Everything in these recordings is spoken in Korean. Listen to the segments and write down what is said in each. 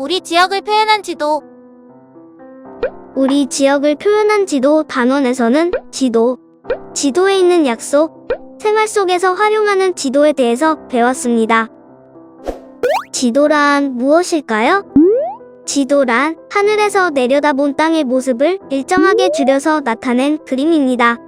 우리 지역을 표현한 지도. 우리 지역을 표현한 지도 단원에서는 지도, 지도에 있는 약속, 생활 속에서 활용하는 지도에 대해서 배웠습니다. 지도란 무엇일까요? 지도란 하늘에서 내려다본 땅의 모습을 일정하게 줄여서 나타낸 그림입니다.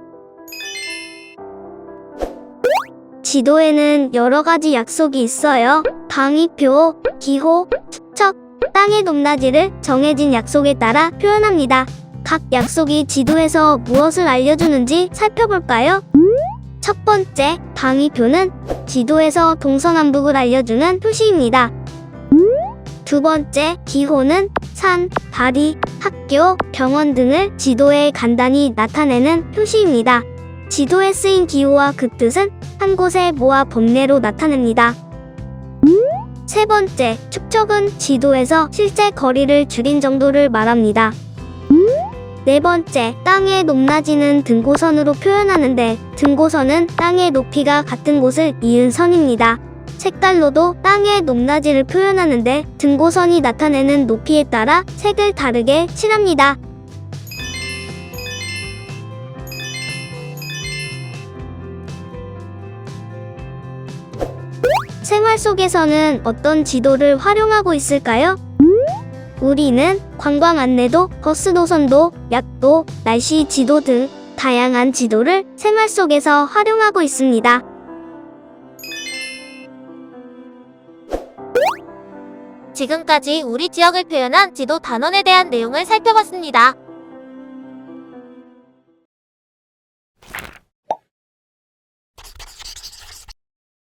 지도에는 여러 가지 약속이 있어요. 방위표, 기호, 축척, 땅의 높낮이를 정해진 약속에 따라 표현합니다. 각 약속이 지도에서 무엇을 알려주는지 살펴볼까요? 첫 번째, 방위표는 지도에서 동서남북을 알려주는 표시입니다. 두 번째, 기호는 산, 다리, 학교, 병원 등을 지도에 간단히 나타내는 표시입니다. 지도에 쓰인 기호와 그 뜻은 한 곳에 모아 범례로 나타냅니다. 세 번째, 축척은 지도에서 실제 거리를 줄인 정도를 말합니다. 네 번째, 땅의 높낮이는 등고선으로 표현하는데 등고선은 땅의 높이가 같은 곳을 이은 선입니다. 색깔로도 땅의 높낮이를 표현하는데 등고선이 나타내는 높이에 따라 색을 다르게 칠합니다. 생활 속에서는 어떤 지도를 활용하고 있을까요? 우리는 관광 안내도, 버스 노선도, 약도, 날씨 지도 등 다양한 지도를 생활 속에서 활용하고 있습니다. 지금까지 우리 지역을 표현한 지도 단원에 대한 내용을 살펴봤습니다.